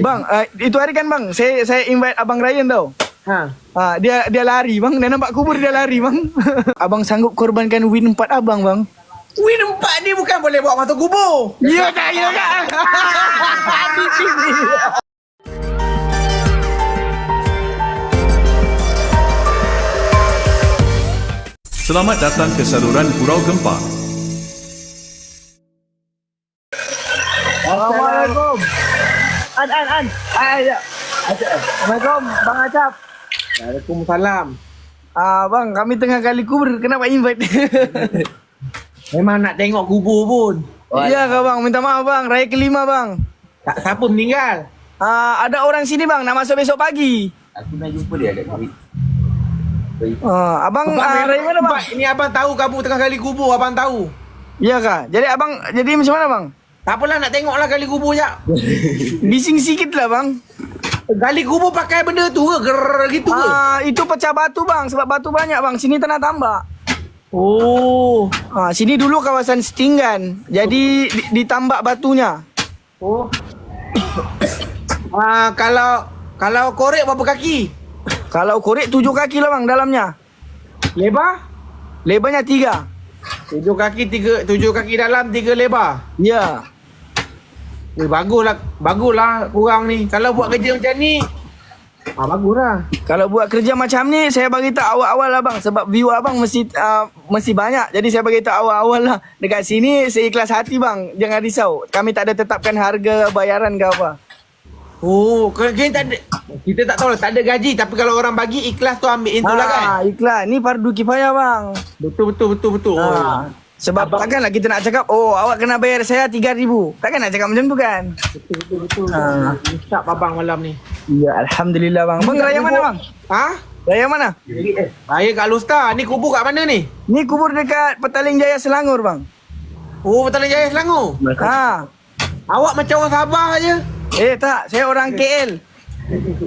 Bang, uh, itu hari kan bang, saya saya invite abang Ryan tau. Ha. Ah, dia dia lari bang, dia nampak kubur dia lari bang. abang sanggup korbankan win 4 abang bang. Win empat ni bukan boleh bawa masuk kubur. Ya tak, ya tak. Di sini. Selamat datang ke saluran Pulau Gempa. Assalamualaikum. An an an. Ah, ya. Assalamualaikum Bang Acap. Waalaikumsalam. Ah bang, kami tengah kali kubur, kenapa invite? Memang nak tengok kubur pun. Iya kak bang, minta maaf bang, raya kelima bang. Tak siapa meninggal. Ah ada orang sini bang, nak masuk besok pagi. Aku nak jumpa dia kat Kuwait. Ah, abang Abang, ah, raya mana bang? Ini abang tahu kamu tengah kali kubur, abang tahu. Iya kak. Jadi abang jadi macam mana bang? Tak apalah nak tengoklah kali kubur je. Bising sikit lah bang. Gali kubur pakai benda tu ke? Ger gitu ke? Ah itu pecah batu bang, sebab batu banyak bang. Sini tanah tambak. Oh. Ah sini dulu kawasan setinggan. Jadi di- ditambak batunya. Oh. ah, kalau kalau korek berapa kaki? Kalau korek tujuh kaki lah bang dalamnya. Lebar? Lebarnya tiga. Tujuh kaki, tiga, tujuh kaki dalam, tiga lebar. Ya. Eh, baguslah, baguslah kurang ni. Kalau buat kerja macam ni, ah baguslah. Kalau buat kerja macam ni saya bagi tahu awal-awal lah bang sebab view abang mesti uh, mesti banyak. Jadi saya bagi tahu awal-awal lah. Dekat sini saya ikhlas hati bang. Jangan risau. Kami tak ada tetapkan harga bayaran ke apa. Oh, kita tak ada, kita tak tahu lah, tak ada gaji. Tapi kalau orang bagi ikhlas tu ambil itu lah kan. Ah, ikhlas. Ni fardu kifayah bang. Betul, betul, betul, betul. Oh. Sebab Abang- takkanlah kita nak cakap Oh awak kena bayar saya 3000 Takkan nak cakap macam tu kan Betul, betul, betul. Ah. Ustaz abang malam ni. Ya Alhamdulillah bang Bang raya mana bang? Ha? Raya mana? Saya kat Lusta. Ni kubur kat mana ni? Ni kubur dekat Petaling Jaya Selangor bang Oh, Petaling Jaya Selangor. Ha. Awak macam orang Sabah je. Eh tak Saya orang KL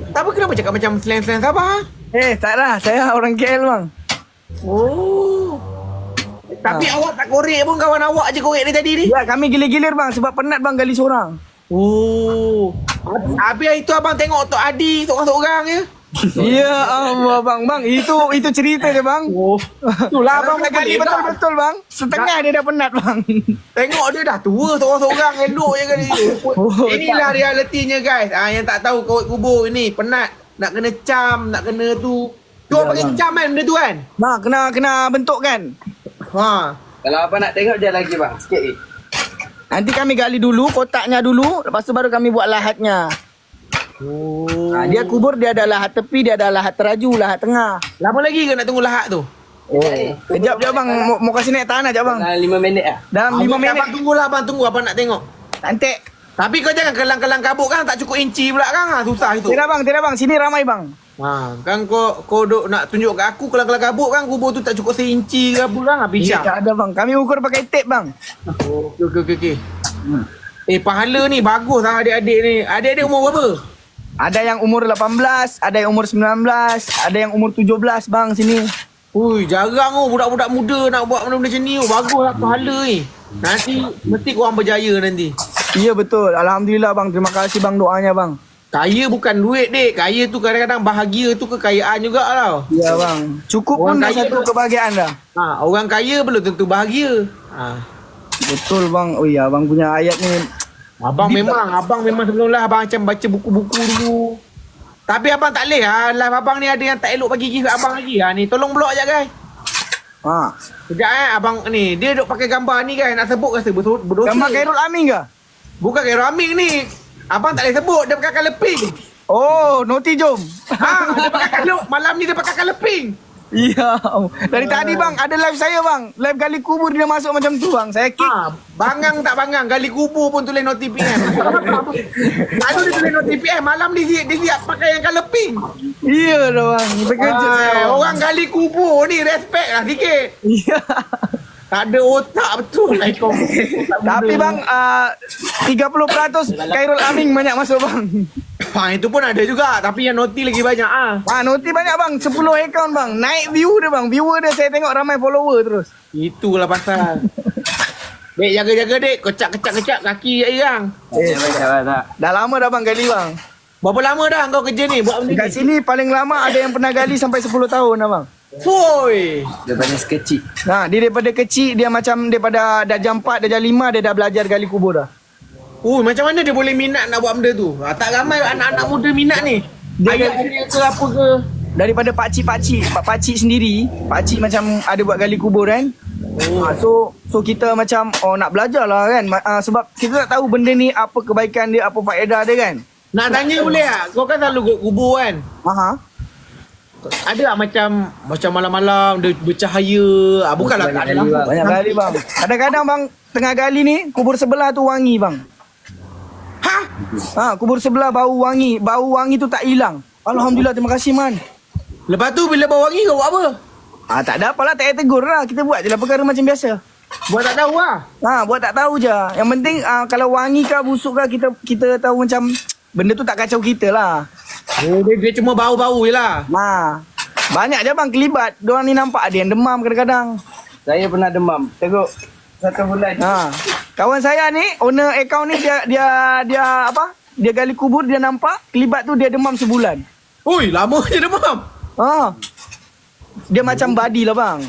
Tapi kenapa cakap macam slang-slang Sabah? Eh tak lah Saya orang KL bang Oh. Tapi Ha. awak tak korek pun kawan awak je korek dia tadi ni. Ya kami gilir-gilir bang Sebab penat bang gali seorang Oh. Habis itu abang tengok Tok Adi seorang-seorang je. Ya Allah bang Bang itu itu cerita dia bang Oh. Itulah abang Abang gali boleh tak? betul-betul bang Setengah dia dah penat bang Tengok dia dah tua seorang-seorang elok je dia. Oh, Inilah realitinya guys. Ah yang tak tahu kau kubur ini penat nak kena cam, nak kena tu. Tu Ya, pakai cam kan benda tu kan? Bang kena kena bentuk kan Ha. Kalau apa nak tengok je lagi bang. Sikit ni. Nanti kami gali dulu kotaknya dulu Lepas tu baru kami buat lahatnya Oh. ha, Dia kubur dia ada lahat tepi Dia ada lahat teraju Lahat tengah Lama lagi ke nak tunggu lahat tu? Oh. Kejap je bang Mau, mau kasih naik tanah je bang Dalam lima minit lah. Dalam 5 Abang- minit Abang tunggulah abang tunggu abang nak tengok. Cantik Tapi kau jangan kelang-kelang kabut kan tak cukup inci pula kan ha, susah itu. Tidak bang Tidak bang Sini ramai bang Ha, kan kau kau duk nak tunjuk kat aku kelang-kelang kabut kan kubur tu tak cukup seinci ke apa kan habis Ya, tak ada bang Kami ukur pakai tape bang Oh, okey okey okey. okey. Eh pahala ni bagus lah adik-adik ni. Adik-adik umur berapa? Ada yang umur 18 Ada yang umur 19 Ada yang umur 17 bang sini Ui, jarang oh budak-budak muda nak buat benda-benda macam ni. Oh, bagus lah pahala ni. Nanti mesti korang berjaya nanti. Ya betul Alhamdulillah bang Terima kasih bang doanya bang Kaya bukan duit dek. Kaya tu kadang-kadang bahagia tu kekayaan juga tau. Ya bang Cukup pun Orang dah kaya satu tu- kebahagiaan dah Ha, orang kaya belum tentu bahagia. Ha. Betul bang Oh ya abang punya ayat ni Abang memang, abang memang sebelum lah abang macam baca buku-buku dulu. Tapi abang tak boleh ha. Live abang ni ada yang tak elok bagi gift abang lagi. Ha ni tolong block je guys. Ha Sekejap eh abang ni. Dia duk pakai gambar ni kan. Nak sebut rasa berdosa. berdosa. Gambar Khairul Amin ke? Bukan Khairul Amin ni. Abang tak boleh sebut. Dia pakai colour pink. Oh, Noti jom. Ha, dia pakai colour. Malam ni dia pakai colour pink. Ya. Dari tadi bang, ada live saya bang. Live kali kubur dia masuk macam tu bang. Saya kick. Ha, bangang tak bangang. Gali kubur pun tulis noti PM. Lalu dia tulis noti PM. Malam ni dia, dia siap pakai yang colour pink. Iya dah bang. Terkejut saya. Orang gali kubur ni respect lah sikit. Iya. Tak ada otak betul lah kau. Tapi bang, uh, 30% Khairul Amin banyak masuk bang. Ha, itu pun ada juga. Tapi yang noti lagi banyak ah. Wah, Noti banyak bang. 10 account bang. Naik view dia bang. Viewer dia saya tengok ramai follower terus. Itulah pasal. Dek jaga-jaga dek. Kocak kecak kecak kaki je yang. Eh, tak tak. Dah lama dah bang gali bang. Berapa lama dah kau kerja ni buat benda Dekat ni? sini paling lama ada yang pernah gali sampai 10 tahun dah Woi. Daripada sekecil. Nah, dia daripada kecil dia macam daripada dah jam 4, dah jam 5 dia dah belajar gali kubur dah. Oh, macam mana dia boleh minat nak buat benda tu? Ha, tak ramai anak-anak muda minat ni. Dia Ayah dia ke apa ke? Daripada pakcik-pakcik, pak pakcik sendiri, pakcik macam ada buat gali kubur kan. Oh. Ha, so so kita macam oh nak belajar lah kan. Ah, sebab kita tak tahu benda ni apa kebaikan dia, apa faedah dia kan. Nak tanya boleh tak? Kau kan selalu kubur kan? Aha. Ada tak macam macam malam-malam dia bercahaya? Ah, bukanlah tak ada Banyak lampu. Banyak kali bang. Kadang-kadang bang tengah gali ni kubur sebelah tu wangi bang. Ha? Ha, kubur sebelah bau wangi. Bau wangi tu tak hilang. Alhamdulillah terima kasih man. Lepas tu bila bau wangi kau buat apa? Ah tak ada apalah tak payah tegur lah. Kita buat je lah perkara macam biasa. Buat tak tahu lah. Ha, buat tak tahu je. Yang penting ah, kalau wangi ke busuk ke kita kita tahu macam benda tu tak kacau kita lah. Oh, dia, dia cuma bau-bau je lah. Ha. Banyak je bang kelibat. Diorang ni nampak ada yang demam kadang-kadang. Saya pernah demam. Teruk. Satu bulan. Ha. Kawan saya ni, owner account ni dia dia dia apa? Dia gali kubur dia nampak kelibat tu dia demam sebulan. Ui, lama je demam. Ha. Dia macam badi lah bang.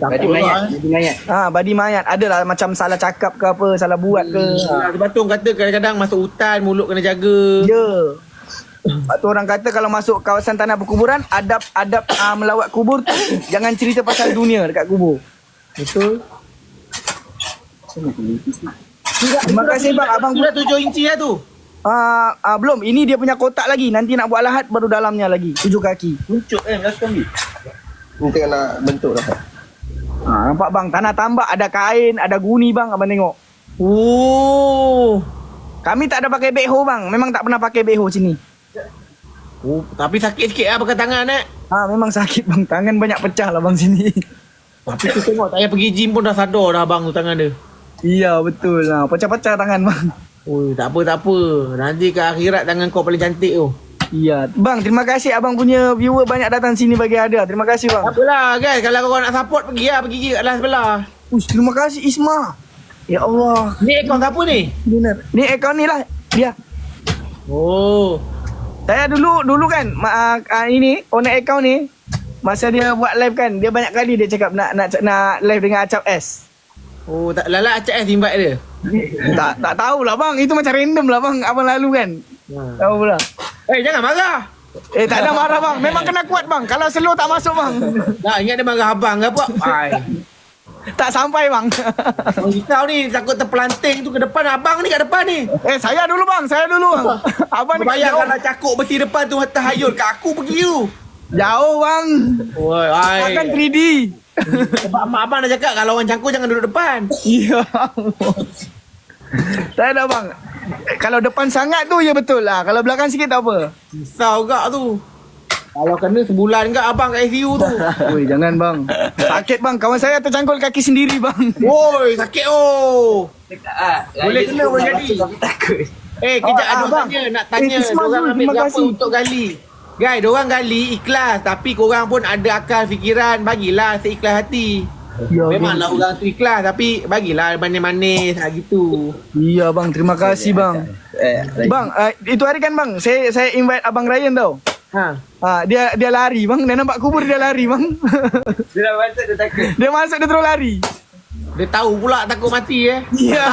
Badi mayat. Badi mayat. Ha, badi mayat. Adalah macam salah cakap ke apa, salah buat ke. Ha. Sebab tu orang kata kadang-kadang masuk hutan, mulut kena jaga. Ya. Sebab tu orang kata kalau masuk kawasan tanah perkuburan, adab-adab uh, melawat kubur tu jangan cerita pasal dunia dekat kubur. Betul. Terima kasih bang, abang Sudah tujuh inci lah tu. uh, uh, belum. Ini dia punya kotak lagi. Nanti nak buat lahat baru dalamnya lagi. Tujuh kaki. Pucuk eh belakang ni. Tengah nak bentuk dah. Ha, nampak bang, tanah tambak ada kain, ada guni bang, abang tengok. Oh. Kami tak ada pakai backhoe bang. Memang tak pernah pakai backhoe sini. Oh, tapi sakit sikit lah pakai tangan eh. Ha, memang sakit bang. Tangan banyak pecah lah bang sini. Tapi tu tengok tak payah pergi gym pun dah sadar dah abang tu tangan dia. iya, betul lah. Pecah-pecah tangan bang. Oh, tak apa tak apa. Nanti ke akhirat tangan kau paling cantik tu. Iya. Bang, terima kasih abang punya viewer banyak datang sini bagi hadiah. Terima kasih bang. Tak apalah guys, kalau kau nak support pergi lah, pergi kat alas sebelah. Ush, terima kasih Isma. Ya Allah. Ni akaun siapa ni? Benar. Ni akaun ni lah. Dia. Oh. Saya dulu dulu kan ma, uh, ini owner account ni masa dia buat live kan dia banyak kali dia cakap nak nak nak live dengan Acap S. Oh, tak lala acak eh invite dia. tak tak tahulah bang, itu macam random lah bang abang lalu kan. Ha. Tahu pula. Eh, jangan marah. Eh tak ada marah bang, memang kena kuat bang. Kalau slow tak masuk bang. Tak, ingat dia marah abang ke apa? Ai. Tak sampai bang. Kau ni takut terpelanting tu ke depan. Abang ni kat depan ni. eh saya dulu bang, saya dulu bang. Abang ni jauh. kalau cakuk beti depan tu terhayul. Kat aku pergi tu. Jauh bang. Oi, ai. Akan 3D. Sebab mak abang dah cakap kalau orang cangkuk jangan duduk depan. Ya. Tak ada bang. Kalau depan sangat tu ya betul lah. Kalau belakang sikit tak apa. Risau gak tu. Kalau kena sebulan gak abang kat ICU tu. Oi jangan bang. Sakit bang. Kawan saya tercangkul kaki sendiri bang. Woi, sakit oh. Dekat ah. Boleh Raya kena, boleh jadi. Tapi takut. Eh, kejap Oh, ada abang. tanya, nak Eh, tanya. Diorang Zul, ambil berapa kasih. untuk gali? Guys, diorang gali ikhlas. Tapi korang pun ada akal fikiran. Bagilah seikhlas hati. Ya, Memanglah orang tu ikhlas. Tapi bagilah manis-manis. Ha, gitu. Iya bang. Terima kasih bang. Eh, Bang, uh, itu hari kan bang. Saya saya invite abang Ryan tau. Ha. Ha, dia dia lari bang. Dia nampak kubur dia lari bang. Dia dah masuk dia takut. dia masuk dia terus lari. Dia tahu pula takut mati eh. Iya.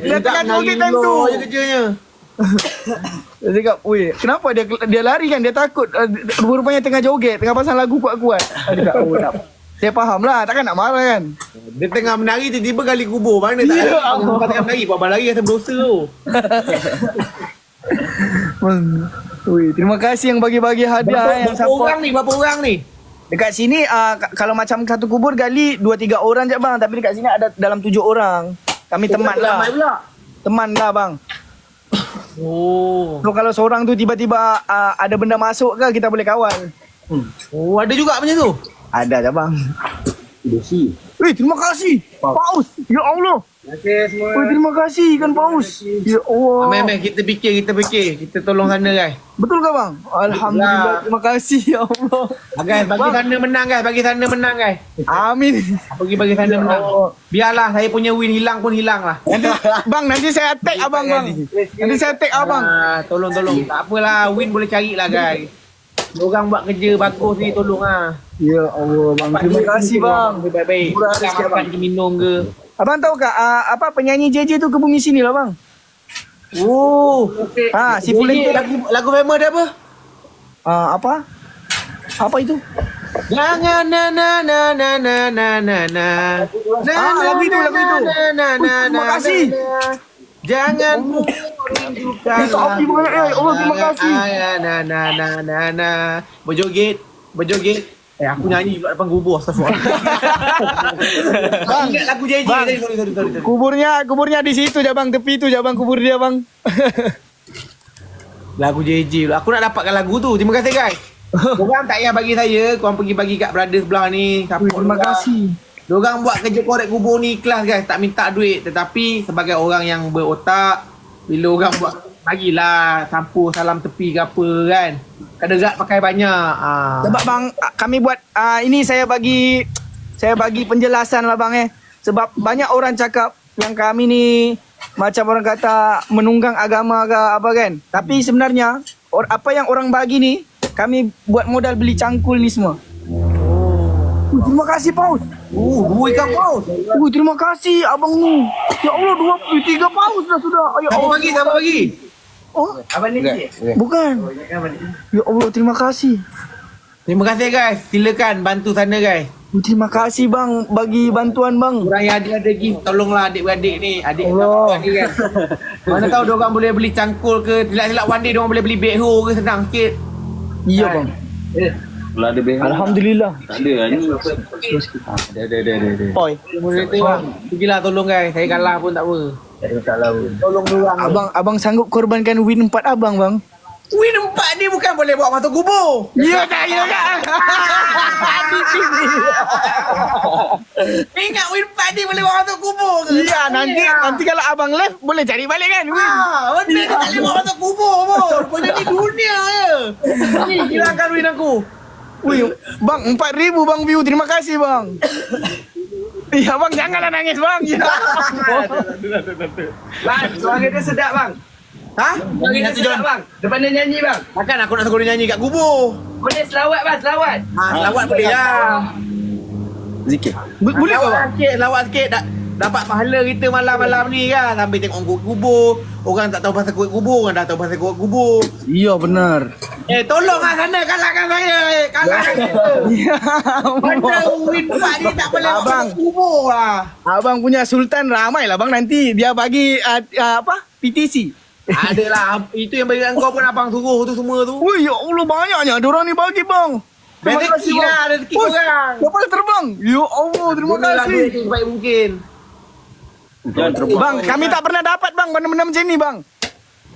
dia tengah joget time tu. je kerjanya. Dia cakap, "Weh, kenapa dia dia lari kan? Dia takut uh, rupanya tengah joget, tengah pasang lagu kuat-kuat." Dia cakap, "Oh, tak. Saya faham lah, takkan nak marah kan?" Dia tengah menari tiba-tiba gali kubur. Mana tak Ya ada. Allah. Abang tengah menari. Buat abang lari rasa berdosa tu. Hmm. Ui, terima kasih yang bagi-bagi hadiah Berapa, eh, yang berapa support. orang ni? Berapa orang ni? Dekat sini uh, kalau macam satu kubur gali 2 3 orang je bang, tapi dekat sini ada dalam 7 orang. Kami teman lah. Ramai pula. Teman lah bang. Oh. So kalau seorang tu tiba-tiba uh, ada benda masuk ke kita boleh kawal. Oh, ada juga macam tu? Ada je bang. Besi. Eh, terima kasih. Paus. Ya Allah. Terima kasih semua. Oh, terima kasih kan Paus. Ya Allah. Mai mai kita fikir, kita fikir. Kita tolong sana guys. Betul ke bang? Alhamdulillah. Terima kasih ya Allah. Ah, guys, bagi sana menang guys, bagi sana menang guys. Amin. Bagi bagi sana menang. Biarlah saya punya win hilang pun hilang lah. Nanti, bang, nanti saya tag abang bang. Nanti saya tag abang. Ah, tolong tolong. Tak apalah, win boleh cari lah guys. Orang buat kerja bagus ni tolong ah. Ya Allah bang. Terima kasih bang. Baik-baik. Makan ke minum ke. Abang tahu tak uh, apa penyanyi JJ tu ke bumi sini lah bang? Oh. Ha, si volunteer lagu lagu famous dia apa? uh, apa? Apa itu? Jangan na na na na na na na na. Ah, lagu itu, lagu itu. Na na na terima kasih. Jangan rindukan. Minta api banyak, eh. Allah, terima kasih. Na na na na na. Berjoget, berjoget. Eh aku nyanyi pula depan kubur astagfirullah. Bang, ingat lagu JJ Bang. tadi sorry sorry sorry. sorry. Kuburnya kuburnya di situ je bang, tepi tu je bang kubur dia bang. Lagu JJ pula. Aku nak dapatkan lagu tu. Terima kasih guys. Korang tak payah bagi saya, korang pergi bagi kat brother sebelah ni. Ui, terima kasih. Diorang buat kerja korek kubur ni ikhlas guys, tak minta duit tetapi sebagai orang yang berotak bila orang buat bagilah sampur salam tepi ke apa kan. Kaderat pakai banyak. Ah. Sebab bang ah, kami buat uh, ini saya bagi saya bagi penjelasan lah bang eh. Sebab banyak orang cakap yang kami ni macam orang kata menunggang agama ke apa kan. Tapi sebenarnya or, apa yang orang bagi ni kami buat modal beli cangkul ni semua. Oh. terima kasih Paus. Uh, dua ikan paus. Uh, terima kasih abang ni. Ya Allah, dua tiga paus dah sudah. Ya Siapa bagi? Siapa bagi? Oh, Abang ni. bukan. Ya Allah, terima kasih. Terima kasih guys. Silakan bantu sana guys. Oh, terima kasih bang bagi bantuan bang. Orang yang ada ada gift tolonglah adik-beradik ni. Adik Allah. ni kan. Mana tahu dia orang boleh beli cangkul ke silap-silap one day dia orang boleh beli backhoe ke senang sikit. Iya bang. Kalau ada behel Alhamdulillah. tak ada lah ni. Ada ada ada ada. ada. Oi. Boleh tengok. Pergilah tolong guys. Saya kalah pun tak apa. Tak ada masalah pun. Tolong dia. Abang abang sanggup korbankan win 4 abang bang. Win empat ni bukan boleh bawa masuk kubur. Ya tak ya tak. Ingat win empat ni boleh bawa masuk kubur ke? Iya nanti nanti kalau abang left boleh cari balik kan win. Ah, betul tak boleh bawa masuk kubur pun. Rupanya ni dunia je. Ni hilangkan win aku. Wih, bang 4000 bang view. Terima kasih bang. Iya bang janganlah nangis bang. Ya. Bang, suara dia sedap bang. Ha? Suara dia sedap bang. Depan dia nyanyi bang. Takkan aku nak suruh dia nyanyi kat kubur. Boleh selawat bang, selawat. Ha, lawat boleh lah. Zikir. Bo- Boleh ke lawat bang? sikit, lawat sikit. Da- dapat pahala kita malam-malam ni kan. Sambil tengok kuat kubur. Orang tak tahu pasal kuat kubur. Orang dah tahu pasal kuat kubur. Iya benar. Eh, tolonglah sana kalahkan saya. Eh, kalahkan saya. Ya. Benda win empat ni tak boleh Abang. kubur lah. Abang punya sultan ramai lah bang nanti dia bagi uh, uh, apa? PTC. Adalah, itu yang bagi kau pun abang suruh tu semua tu. Wih, ya Allah banyaknya ada orang ni bagi bang. Terima Rezeki kasih bang. lah, rezeki korang. Siapa dah terbang? Ya Allah, terima Gunalah kasih. duit tu sebaik mungkin. Jangan terbang. Bang, kami tak pernah dapat bang benda-benda macam ni bang.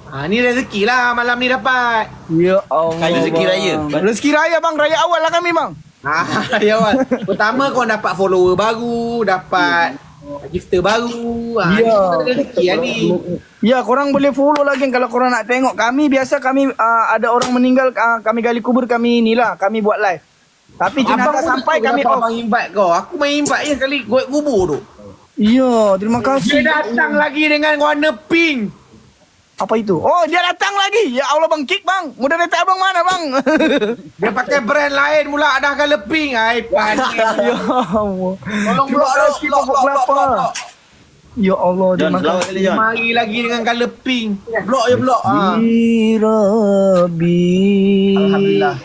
Ha, ni rezeki lah malam ni dapat. Ya Allah. Kaya rezeki bang. raya. Rezeki raya bang, raya awal lah kami bang. Ha, ya Wan. Pertama kau dapat follower baru, dapat gifter baru. Ha, Ya. ni rezeki lah ni. Ya, korang boleh follow lagi kalau korang nak tengok. Kami biasa kami uh, ada orang meninggal uh, kami gali kubur kami inilah, kami buat live. Tapi jenazah sampai kami off. Abang imbat kau. Aku main imbat je sekali goit kubur tu. Ya, terima Dia kasih. datang lagi dengan warna pink. Apa itu? Oh, dia datang lagi. Ya Allah bang, kick bang. Moderator abang mana bang? Dia pakai brand lain pula dah colour pink. Ai panik. ya Allah. Tolong blok blok kasih, blok blok blok. Ya Allah, terima kasih. kali John. Mari lagi dengan colour pink. Blok je blok. Ha. Rabbi Alhamdulillah.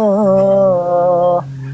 Allah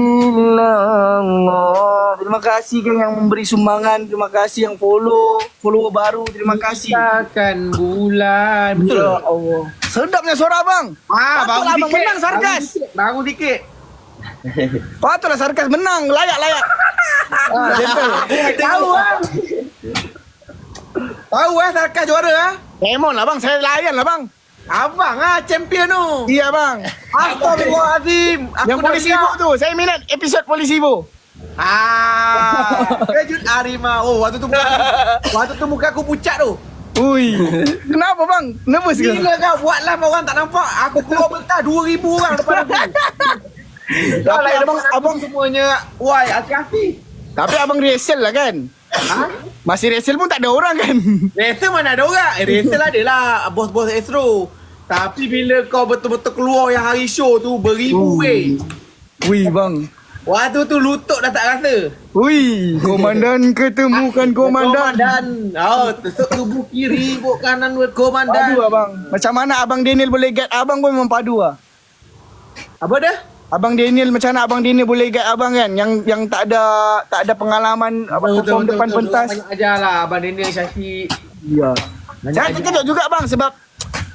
illallah. Terima kasih kan yang memberi sumbangan. Terima kasih yang follow. Follower baru. Terima kasih. Takkan bulan. Betul. Ya Allah. Sedapnya suara abang. Ah, baru Patutlah abang dikit. menang sarkas. Baru dikit. Patutlah sarkas menang. Layak, layak. ah. Tahu ah. Tahu ah sarkas juara ah. Memang lah bang. Saya layan lah bang. Abang ah champion tu. Iya bang. Astagfirullahalazim. Aku yang dah polis siap. ibu tu. Saya minat episod polis ibu. Ah, kejut harimau. Oh, waktu tu muka, waktu tu muka aku pucat tu. Ui. Kenapa bang? Nervous ke? Gila kau buatlah orang tak nampak. Aku keluar betah 2000 orang depan aku. Tapi abang, abang, semuanya why hati-hati. tapi abang rehearsal lah kan? Ha? Masih rehearsal pun tak ada orang kan? Racer mana ada orang? Eh, racer ada lah bos-bos Astro. Tapi bila kau betul-betul keluar yang hari show tu beribu weh. Ui bang. Waktu tu lutut dah tak rasa. Ui, komandan ketemukan komandan. Komandan. Oh, tusuk tubuh kiri, buk kanan buat komandan. Padu abang. Macam mana abang Daniel boleh guide abang pun memang padu ah. Apa dah? Abang Daniel macam mana abang Daniel boleh guide abang kan yang yang tak ada tak ada pengalaman apa perform depan pentas. Banyak ajar lah Abang Daniel Syafiq. Ya. Saya terkejut juga bang sebab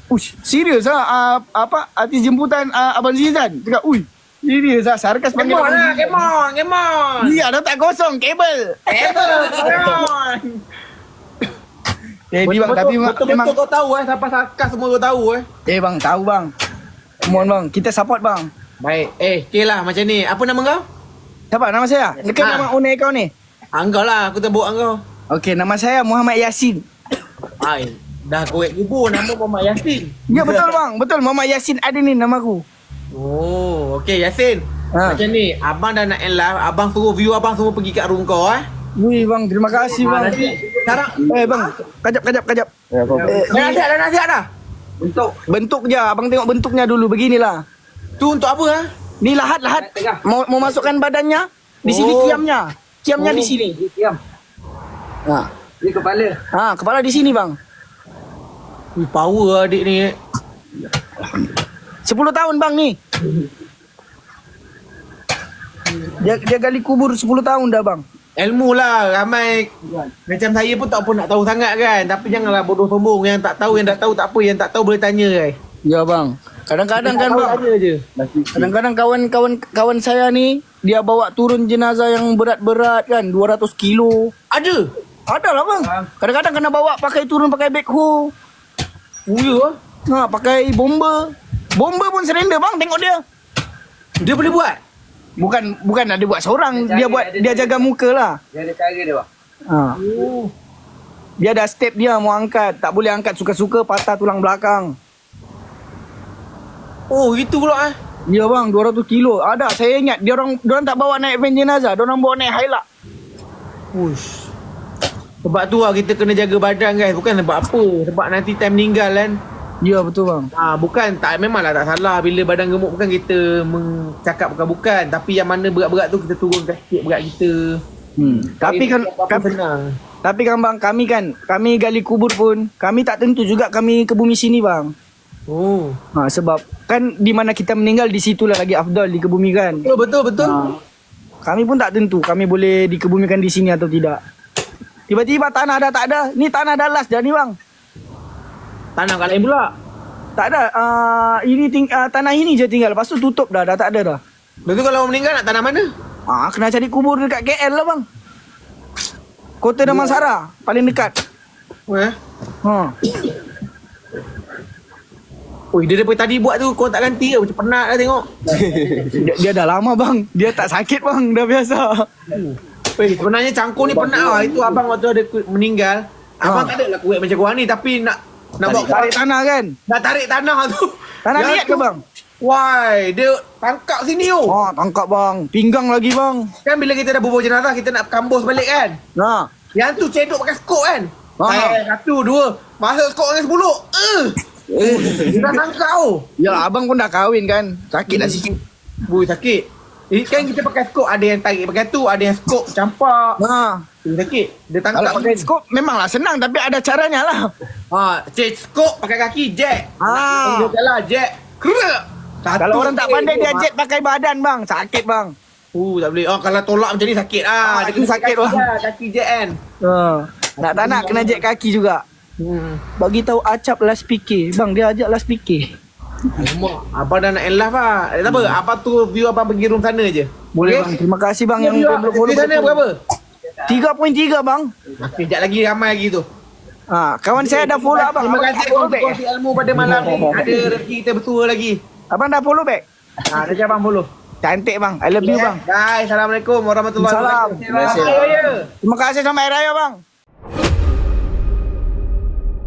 Ush, serius ah uh, apa artis jemputan uh, abang Zizan. Cakap, ui, serius ah sarkas panggil abang lah, Zizan. come on, come on. Iya, dah tak kosong kabel. Come on. Eh, bang, tapi memang, memang Betul-betul kau tahu eh, siapa sarkas semua kau tahu eh. eh bang, tahu bang. Mohon bang, kita support bang. Baik, eh, okay lah macam ni. Apa nama kau? Siapa nama saya? Dekat Ah. nama owner kau ni. Angkau lah, aku tebuk angkau. Okey, nama saya Muhammad Yasin. Ai, dah korek kubur nama Muhammad Yasin. Ya betul bang, betul Muhammad Yasin ada ni nama aku. Oh, okey Yasin. Ha. Macam ni, abang dah nak end live, abang suruh view abang semua pergi kat room kau eh. Wih bang, terima kasih Ah, bang. sekarang Eh bang, kajap kajap kajap. Ya, Eh, dah nasihat dah nasihat dah. Untuk. bentuk je, abang tengok bentuknya dulu beginilah. Tu untuk apa ah? Ni lahat lahat. Mau mau masukkan badannya di sini Oh. kiamnya. Kiamnya di sini. Diam. Ha. Ni kepala. Ha, kepala di sini bang. Ui, power adik ni. 10 tahun bang ni. Dia dia gali kubur 10 tahun dah bang. Ilmu lah ramai Macam saya pun tak apa nak tahu sangat kan Tapi janganlah bodoh sombong Yang tak tahu yang dah tahu tak apa Yang tak tahu boleh tanya guys Ya bang. Kadang-kadang kan bang. Kadang-kadang kawan-kawan kawan saya ni dia bawa turun jenazah yang berat-berat kan 200 kilo. Ada Ada lah bang. Kadang-kadang kena bawa pakai turun pakai backhoe. Oh ya Ha, pakai bomba. Bomba pun surrender bang, tengok dia. Dia boleh buat Bukan bukan ada buat seorang, Dia dia buat dia dia jaga. muka lah. Dia ada cara dia bang. Ha. Dia ada step dia mau angkat, tak boleh angkat suka-suka patah tulang belakang. Oh itu pula ah. Ya bang, 200 kilo. Ada, saya ingat dia orang dia orang tak bawa naik van jenazah, dia orang bawa naik Hilux. Push Sebab tu lah kita kena jaga badan guys Bukan sebab apa Sebab nanti time meninggal kan Ya betul bang. Ah bukan tak memanglah tak salah bila badan gemuk bukan kita mencakap bukan-bukan tapi yang mana berat-berat tu kita turunkan sikit berat kita. Hmm. Tapi kan kami, tapi kan bang kami kan kami gali kubur pun kami tak tentu juga kami ke bumi sini bang. Oh. Ha, sebab kan di mana kita meninggal di situlah lagi afdal dikebumikan. Betul betul betul. Ha. Kami pun tak tentu kami boleh dikebumikan di sini atau tidak. Tiba-tiba tanah dah tak ada. Ni tanah dah last dah ni bang. Tanah kat lain pula. Tak ada. Uh, ini ting- uh, tanah ini je tinggal. Lepas tu tutup dah. Dah tak ada dah. Lepas tu kalau orang meninggal nak tanah mana? Ah, kena cari kubur dekat KL lah bang. Kota Damansara paling dekat. Oh? Ha. Oi, dia daripada tadi buat tu kau tak ganti ke macam penat lah tengok. Dia, dia dah lama bang. Dia tak sakit bang. Dah biasa. Weh, sebenarnya cangkul ni penat lah. Itu abang waktu ada meninggal. Abang Ha. tak ada lah kuat macam korang ni tapi nak nak Tarik, bawa tarik tanah kan? nak tarik tanah tu. Tanah Yang liat ke tu- bang? Why, dia tangkap sini oh. Oh, tangkap bang. Pinggang lagi bang. Kan bila kita dah bubur jenazah kita nak kambus balik kan. Nah. Yang tu cedok pakai skop kan. Ah. Saya satu, dua. Masa skop dengan sepuluh. Eh. Dia dah tangkau. Ya abang pun dah kahwin kan. Sakit lah sikit. Bui sakit. Ini kan kita pakai skop ada yang tarik pakai tu, ada yang skop campak. Ha. Dia sakit. Dia Kalau tangkap. pakai skop memanglah senang tapi ada caranya lah. Ha, change skop pakai kaki jack. Dia jalan jack. Kerak. Satu Kalau orang tak eh, pandai dia jet pakai badan bang. Sakit bang. Uh, tak boleh. Oh, kalau tolak macam ni sakit ah. Ah, Dia itu kena sakit, kaki bang. lah, Kaki jet kan. Ha. Nak tak nak kena jet kaki juga. Hmm. Bagi tahu acap last PK. Bang dia ajak last PK. Alamak, abang dah nak end live lah. Eh, tak apa, abang tu view abang pergi room sana je. Boleh Okey? bang. Terima kasih bang yang belum follow. Sana berapa? 3.3 bang. Okay, sekejap lagi ramai lagi tu. Ha, kawan saya dah follow abang. Terima kasih back. kongsi ilmu pada malam ni. Ada rezeki kita bersua lagi. Abang dah follow back. Ha, dah abang follow. Cantik bang. I love you bang. Guys, Assalamualaikum warahmatullahi wabarakatuh. Terima kasih. Terima kasih sama Raya bang.